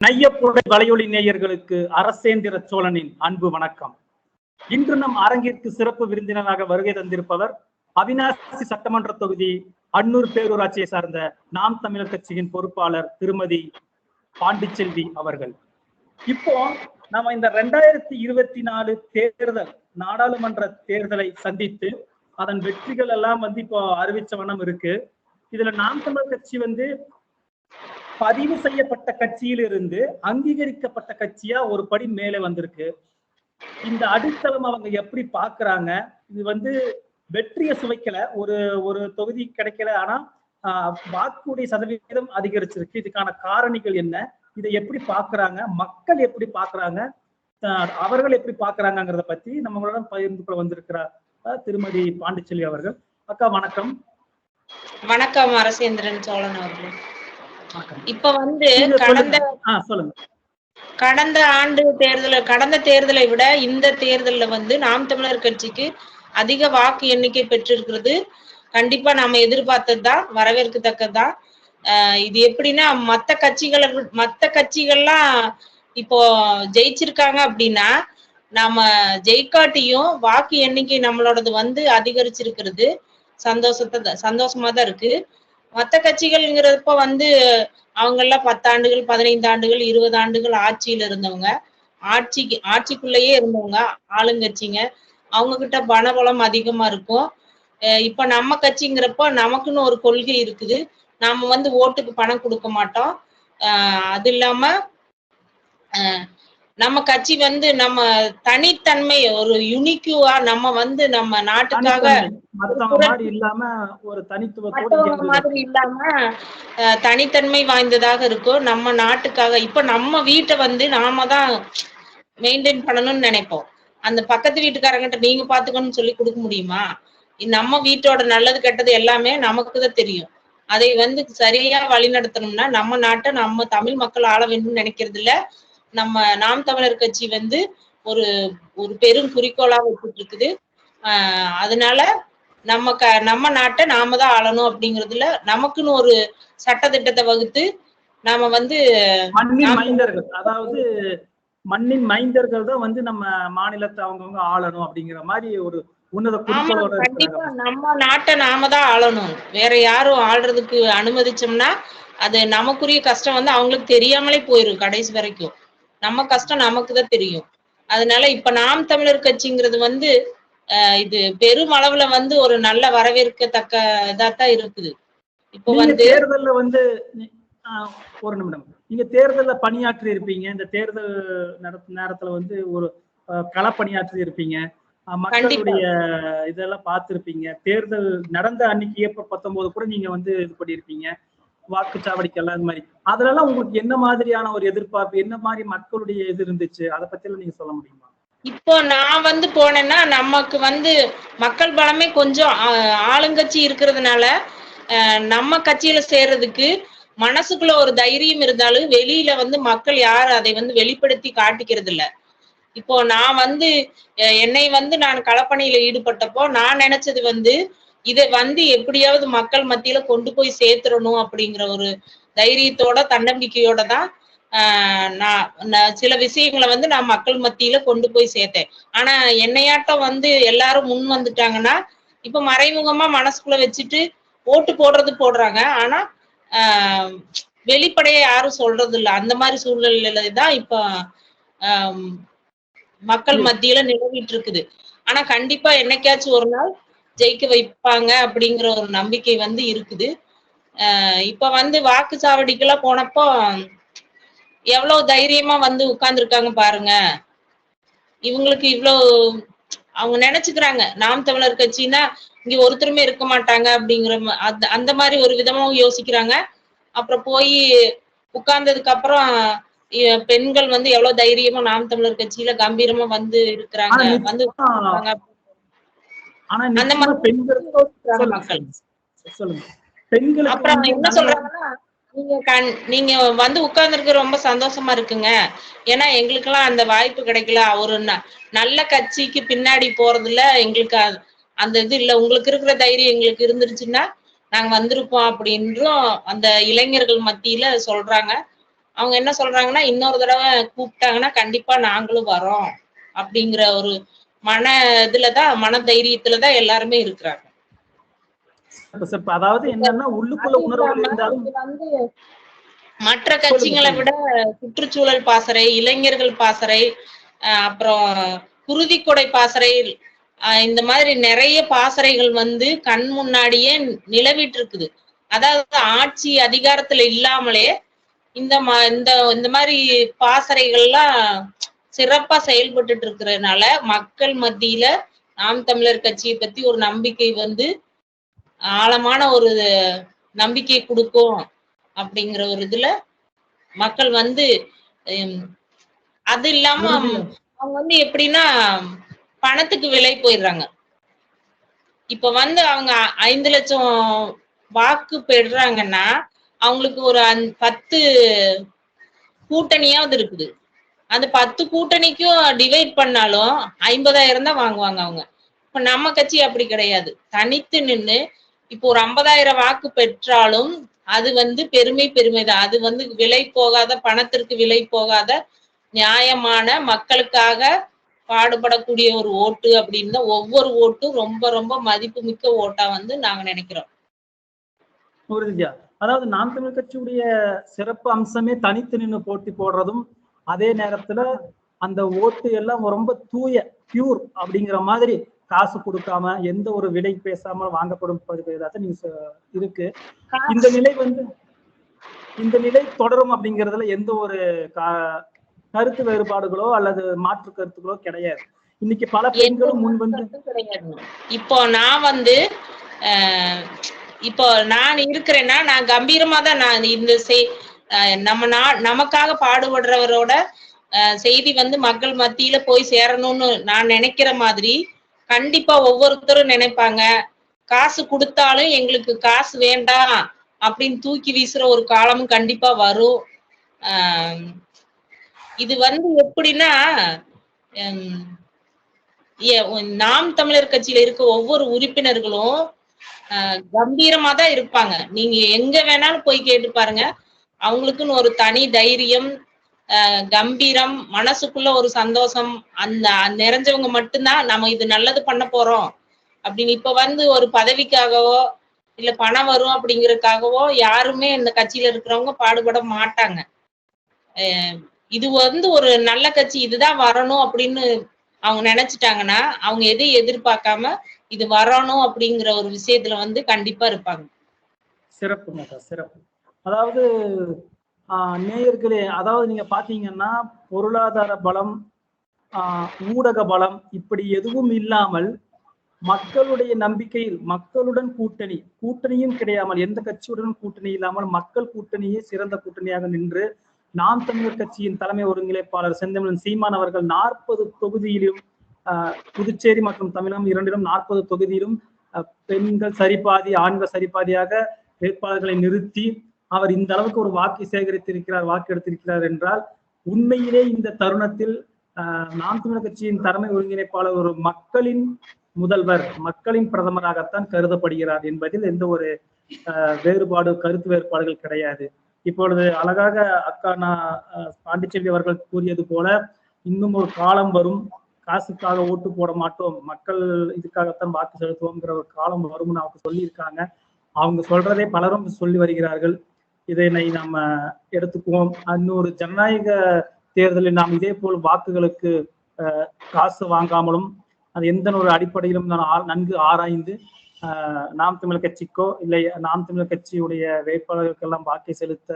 நையப்புடை வலையொலி நேயர்களுக்கு அரசேந்திர சோழனின் அன்பு வணக்கம். இன்று நம் அரங்கிற்கு சிறப்பு விருந்தினராக வருகை தந்திருப்பவர் அவினாசி சட்டமன்ற தொகுதி அன்னூர் பேரூராட்சியை சார்ந்த நாம் தமிழர் கட்சியின் பொறுப்பாளர் திருமதி பாண்டிச்செல்வி அவர்கள். இப்போ நம்ம இந்த ரெண்டாயிரத்தி இருபத்தி நாலு தேர்தல் நாடாளுமன்ற தேர்தலை சந்தித்து அதன் வெற்றிகள் எல்லாம் வந்து இப்போ அறிவிச்ச வண்ணம் இருக்கு. இதுல நாம் தமிழர் கட்சி வந்து பதிவு செய்யப்பட்ட கட்சியிலிருந்து அங்கீகரிக்கப்பட்ட கட்சியா ஒரு படி மேலே வந்திருக்கு. இந்த அடித்தளம் அவங்க எப்படி பாக்குறாங்க இது வந்து வெற்றியை சுவைக்கல. ஒரு ஒரு தொகுதி கிடைக்கல. ஆனா வாக்குடைய சதவீதம் அதிகரிச்சிருக்கு. இதுக்கான காரணிகள் என்ன? இதை எப்படி பாக்குறாங்க மக்கள் எப்படி பாக்குறாங்க அவர்கள் எப்படி பாக்குறாங்கிறத பத்தி நம்மளோட பகிர்ந்து கொள்ள வந்திருக்கிறார் திருமதி பாண்டிச்செல்வி அவர்கள். அக்கா வணக்கம். வணக்கம் அரசேந்திரன் சோழன் அவர்கள். இப்ப வந்து கடந்த கடந்த ஆண்டு தேர்தல கடந்த தேர்தலை விட இந்த தேர்தல்ல வந்து நாம் தமிழர் கட்சிக்கு அதிக வாக்கு எண்ணிக்கை பெற்றிருக்கிறது. கண்டிப்பா நாம எதிர்பார்த்ததுதான் வரவேற்கத்தக்கதுதான். ஆஹ் இது எப்படின்னா மத்த கட்சிகளை மத்த கட்சிகள்லாம் இப்போ ஜெயிச்சிருக்காங்க அப்படின்னா நாம ஜெயிக்காட்டியும் வாக்கு எண்ணிக்கை நம்மளோடது வந்து அதிகரிச்சிருக்கிறது. சந்தோஷத்தை சந்தோஷமா தான் இருக்கு. மத்த கட்சிகள்ங்கிறப்ப வந்து அவங்க எல்லாம் பத்தாண்டுகள் பதினைந்து ஆண்டுகள் இருபது ஆண்டுகள் ஆட்சியில இருந்தவங்க. ஆட்சிக்கு ஆட்சிக்குள்ளேயே இருந்தவங்க ஆளுங்கட்சிங்க. அவங்க கிட்ட பணபலம் அதிகமா இருக்கும். இப்ப நம்ம கட்சிங்கிறப்ப நமக்குன்னு ஒரு கொள்கை இருக்குது. நாம வந்து ஓட்டுக்கு பணம் கொடுக்க மாட்டோம். ஆஹ் அது இல்லாம ஆஹ் நம்ம கட்சி வந்து நம்ம தனித்தன்மை ஒரு யுனிக்குவா நம்ம வந்து நம்ம நாட்டுக்காக இல்லாம ஒரு இயங்குது. மாதிரி இல்லாம தனித்தன்மை வாய்ந்ததாக இருக்கும். நம்ம நாட்டுக்காக இப்ப நம்ம வீட்டை வந்து நாம தான் மெயின்டைன் பண்ணணும்னு நினைப்போம். அந்த பக்கத்து வீட்டுக்காரங்கிட்ட நீங்க பாத்துக்கணும்னு சொல்லி கொடுக்க முடியுமா? நம்ம வீட்டோட நல்லது கெட்டது எல்லாமே நமக்கு தான் தெரியும். அதை வந்து சரியா வழிநடத்தணும்னா நம்ம நாட்டை நம்ம தமிழ் மக்கள் ஆள வேண்டும்னு நினைக்கிறது இல்ல நம்ம நாம் தமிழர் கட்சி வந்து ஒரு ஒரு பெரும் குறிக்கோளா வச்சுட்டு இருக்குது ஆஹ் அதனால நம்ம க நம்ம நாட்டை நாம தான் ஆளணும் அப்படிங்கறதுல நமக்குன்னு ஒரு சட்டத்திட்டத்தை வகுத்து நாம வந்து மண்ணின் நாம- மைந்தர்கள் அதாவது மண்ணின் மைந்தர்கள் தான் வந்து நம்ம மாநிலத்தை அவங்கவங்க ஆளணும் அப்படிங்கிற மாதிரி ஒரு உன்னத கண்டிப்பா நம்ம நாட்டை நாம தான் ஆளணும். வேற யாரும் ஆள்றதுக்கு அனுமதிச்சோம்னா அது நமக்குரிய கஷ்டம் வந்து அவங்களுக்கு தெரியாமலே போயிரும் கடைசி வரைக்கும். நம்ம கஷ்டம் நமக்கு தான் தெரியும். அதனால இப்ப நாம் தமிழர் கட்சிங்கிறது வந்து இது பெரும் அளவுல வந்து ஒரு நல்ல வரவேற்கத்தக்க இதாத்தான் இருக்குது. இப்போ வந்து தேர்தல்ல வந்து ஒரு நிமிடம். நீங்க தேர்தல்ல பணியாற்றி இருப்பீங்க. இந்த தேர்தல் நடத்த நேரத்துல வந்து ஒரு ஆஹ், களப்பணியாற்றி இருப்பீங்க. மக்களுடைய இதெல்லாம் பார்த்திருப்பீங்க. தேர்தல் நடந்த அன்னைக்கு ஏப்ரல் பத்தொன்பது கூட நீங்க வந்து இது பண்ணியிருப்பீங்க. வாக்குச்சாவடிக்கெல்லாம் இந்த மாதிரி. அதுலலாம் உங்களுக்கு என்ன மாதிரியான ஒரு எதிர்பார்ப்பு என்ன மாதிரி மக்களுடைய இது இருந்துச்சு? அதை பத்தி நீங்க சொல்ல முடியுமா? இப்போ நான் வந்து போனேன்னா நமக்கு வந்து மக்கள் பலமே கொஞ்சம் ஆளுங்கட்சி இருக்கிறதுனால அஹ், நம்ம கட்சியில சேர்றதுக்கு மனசுக்குள்ள ஒரு தைரியம் இருந்தாலும் வெளியில வந்து மக்கள் யாரும் அதை வந்து வெளிப்படுத்தி காட்டிக்கிறது இல்ல இப்போ நான் வந்து என்னை வந்து நான் களப்பணியில ஈடுபட்டப்போ நான் நினைச்சது வந்து இதை வந்து எப்படியாவது மக்கள் மத்தியில கொண்டு போய் சேர்த்துடணும் அப்படிங்கிற ஒரு தைரியத்தோட தன்னம்பிக்கையோட தான் நான் சில விஷயங்களை வந்து நான் மக்கள் மத்தியில கொண்டு போய் சேர்த்தேன். ஆனா என்னையாட்டம் வந்து எல்லாரும் முன் வந்துட்டாங்கன்னா இப்ப மறைமுகமா மனசுக்குள்ள வச்சுட்டு ஓட்டு போடுறது போடுறாங்க. ஆனா ஆஹ் வெளிப்படையா யாரும் சொல்றது இல்ல. அந்த மாதிரி சூழ்நிலையில தான் இப்ப ஆஹ் மக்கள் மத்தியில நிலவிட்டு இருக்குது. ஆனா கண்டிப்பா என்னைக்காச்சும் ஒரு நாள் ஜெயிக்க வைப்பாங்க அப்படிங்கிற ஒரு நம்பிக்கை வந்து இருக்குது. இப்ப வந்து வாக்குச்சாவடிக்கெல்லாம் போனப்போ எவ்வளவு தைரியமா வந்து உட்கார்ந்துருக்காங்க பாருங்க. இவங்களுக்கு இவ்வளவு அவங்க நினைச்சுக்கிறாங்க. நாம் தமிழர் கட்சின்னா இங்க ஒருத்தருமே இருக்க மாட்டாங்க அப்படிங்கிற அந்த அந்த மாதிரி ஒரு விதமாவும் யோசிக்கிறாங்க. அப்புறம் போய் உட்கார்ந்ததுக்கு அப்புறம் பெண்கள் வந்து எவ்வளவு தைரியமா நாம் தமிழர் கட்சியில கம்பீரமா வந்து இருக்கிறாங்க. வந்து ஆனா பெண்கள் சொல்லுங்க, அப்புறம் என்ன சொல்றாங்கன்னா நீங்க கண் நீங்க வந்து உட்கார்ந்துருக்கு ரொம்ப சந்தோஷமா இருக்குங்க. ஏன்னா எங்களுக்கெல்லாம் அந்த வாய்ப்பு கிடைக்கல. ஒரு நல்ல கட்சிக்கு பின்னாடி போறதுல எங்களுக்கு அந்த இது இல்ல. உங்களுக்கு இருக்கிற தைரியம் எங்களுக்கு இருந்துருச்சுன்னா நாங்க வந்திருப்போம் அப்படின்றும் அந்த இளைஞர்கள் மத்தியில சொல்றாங்க. அவங்க என்ன சொல்றாங்கன்னா இன்னொரு தடவை கூப்பிட்டாங்கன்னா கண்டிப்பா நாங்களும் வரோம் அப்படிங்கிற ஒரு மன இதுலதான் மன தைரியத்துலதான் எல்லாருமே இருக்கிறாங்க. அதாவது என்னன்னா உள்ளுக்குள்ள வந்து மற்ற கட்சிகளை விட சுற்றுச்சூழல் பாசறை இளைஞர்கள் பாசறை அஹ் அப்புறம் குருதிக்கொடை பாசறை அஹ் இந்த மாதிரி நிறைய பாசறைகள் வந்து கண் முன்னாடியே நிலவிட்டு இருக்குது அதாவது ஆட்சி அதிகாரத்துல இல்லாமலே இந்த ம- இந்த இந்த மாதிரி பாசறைகள்லாம் சிறப்பா செயல்பட்டுட்டு இருக்கிறதுனால மக்கள் மத்தியில நாம் தமிழர் கட்சியை பத்தி ஒரு நம்பிக்கை வந்து ஆழமான ஒரு நம்பிக்கை கொடுக்கும் அப்படிங்கிற ஒரு இதுல மக்கள் வந்து அது இல்லாம அவங்க வந்து எப்படின்னா பணத்துக்கு விலை போயிடுறாங்க. இப்ப வந்து அவங்க ஐந்து லட்சம் வாக்கு பெறுறாங்கன்னா அவங்களுக்கு ஒரு பத்து கூட்டணியாவது இருக்குது. அந்த பத்து கூட்டணிக்கும் டிவைட் பண்ணாலும் ஐம்பதாயிரம் தான் வாங்குவாங்க அவங்க. இப்ப நம்ம கட்சி அப்படி கிடையாது. தனித்து நின்னு இப்போ ஒரு ஐம்பதாயிரம் வாக்கு பெற்றாலும் அது வந்து பெருமை பெருமை தான். அது வந்து விலை போகாத பணத்திற்கு விலை போகாத நியாயமான மக்களுக்காக பாடுபடக்கூடிய ஒரு ஓட்டு அப்படின்னு தான் ஒவ்வொரு ஓட்டும் ரொம்ப ரொம்ப மதிப்புமிக்க ஓட்டா வந்து நாங்க நினைக்கிறோம். அதாவது நாம் தமிழ் கட்சியுடைய சிறப்பு அம்சமே தனித்து நின்று போட்டி போடுறதும் அதே நேரத்துல அந்த ஓட்டு எல்லாம் ரொம்ப தூய பியூர் அப்படிங்கிற மாதிரி காசு கொடுக்காம எந்த ஒரு விலை பேசாம வாங்கப்படும் நீங்க இருக்கு. இந்த நிலை வந்து இந்த நிலை தொடரும் அப்படிங்கறதுல எந்த ஒரு கருத்து வேறுபாடுகளோ அல்லது மாற்று கருத்துக்களோ கிடையாது. இன்னைக்கு பல பெண்களும் முன் வந்து கிடையாது. இப்போ நான் வந்து இப்போ நான் இருக்கிறேன்னா நான் கம்பீரமா தான் நான் இந்த செய் நம்ம நா நமக்காக பாடுபடுறவரோட அஹ், செய்தி வந்து மக்கள் மத்தியில போய் சேரணும்னு நான் நினைக்கிற மாதிரி கண்டிப்பா ஒவ்வொருத்தரும் நினைப்பாங்க. காசு கொடுத்தாலும் எங்களுக்கு காசு வேண்டாம் அப்படின்னு தூக்கி வீசுற ஒரு காலமும் கண்டிப்பா வரும். ஆஹ் இது வந்து எப்படின்னா ஹம், ஏ- நாம் தமிழர் கட்சியில இருக்க ஒவ்வொரு உறுப்பினர்களும் ஆஹ் கம்பீரமா தான் இருப்பாங்க. நீங்க எங்க வேணாலும் போய் கேட்டு பாருங்க. அவங்களுக்குன்னு ஒரு தனி தைரியம் கம்பீரம் மனசுக்குள்ள ஒரு சந்தோஷம் அந்த நிறைஞ்சவங்க மட்டும்தான் நம்ம இது நல்லது பண்ண போறோம். அப்படின்னு இப்ப வந்து ஒரு பதவிக்காகவோ இல்ல பணம் வரும் அப்படிங்கறதுக்காகவோ யாருமே இந்த கட்சியில இருக்கிறவங்க பாடுபட மாட்டாங்க. இது வந்து ஒரு நல்ல கட்சி இதுதான் வரணும் அப்படின்னு அவங்க நினைச்சிட்டாங்கன்னா அவங்க எதையும் எதிர்பார்க்காம இது வரணும் அப்படிங்கிற ஒரு விஷயத்துல வந்து கண்டிப்பா இருப்பாங்க. சிறப்பு மாதா சிறப்பு. அதாவது ஆஹ், நேயர்களே அதாவது நீங்க பாத்தீங்கன்னா பொருளாதார பலம் ஆஹ், ஊடக பலம் இப்படி எதுவும் இல்லாமல் மக்களுடைய நம்பிக்கையில் மக்களுடன் கூட்டணி கூட்டணியும் கிடையாமல் எந்த கட்சியுடன் கூட்டணி இல்லாமல் மக்கள் கூட்டணியே சிறந்த கூட்டணியாக நின்று நாம் தமிழர் கட்சியின் தலைமை ஒருங்கிணைப்பாளர் செந்தமிழன் சீமான் அவர்கள் நாற்பது தொகுதியிலும் ஆஹ், புதுச்சேரி மற்றும் தமிழகம் இரண்டிலும் நாற்பது தொகுதியிலும் பெண்கள் சரிபாதி ஆண்கள் சரிபாதியாக வேட்பாளர்களை நிறுத்தி அவர் இந்த அளவுக்கு ஒரு வாக்கு சேகரித்திருக்கிறார் வாக்கு எடுத்திருக்கிறார் என்றால் உண்மையிலே இந்த தருணத்தில் நாம் தமிழர் கட்சியின் தலைமை ஒருங்கிணைப்பாளர் ஒரு மக்களின் முதல்வர் மக்களின் பிரதமராகத்தான் கருதப்படுகிறார் என்பதில் எந்த ஒரு வேறுபாடு கருத்து வேறுபாடுகள் கிடையாது. இப்பொழுது அழகாக அக்கா நான் ஆஹ், பாண்டிச்செல்வி அவர்கள் கூறியது போல இன்னும் ஒரு காலம் வரும் காசுக்காக ஓட்டு போட மாட்டோம் மக்கள் இதுக்காகத்தான் வாக்கு செலுத்துவோம்ங்கிற ஒரு காலம் வரும்னு அவங்க சொல்லியிருக்காங்க. அவங்க சொல்றதே பலரும் சொல்லி வருகிறார்கள். இதனை நம்ம எடுத்துக்குவோம். இன்னொரு ஜனநாயக தேர்தலில் நாம் இதே போல் வாக்குகளுக்கு காசு வாங்காமலும் அது எந்த ஒரு அடிப்படையிலும் நான் நன்கு ஆராய்ந்து நாம் தமிழர் கட்சிக்கோ இல்லை நாம் தமிழர் கட்சியுடைய வேட்பாளர்களுக்கெல்லாம் வாக்கை செலுத்த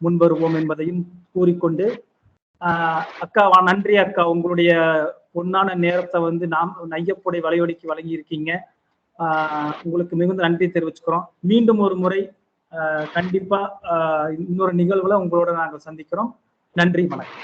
முன்வருவோம் என்பதையும் கூறிக்கொண்டு ஆஹ் அக்கா வா- நன்றி அக்கா. உங்களுடைய பொன்னான நேரத்தை வந்து நாம் நையப்புடை வலையொலிக்கு வழங்கி இருக்கீங்க ஆஹ் உங்களுக்கு மிகுந்த நன்றி தெரிவிச்சுக்கிறோம். மீண்டும் ஒரு முறை கண்டிப்பா ஆஹ் இன்னொரு நிகழ்வுல உங்களோட நாங்கள் சந்திக்கிறோம். நன்றி வணக்கம்.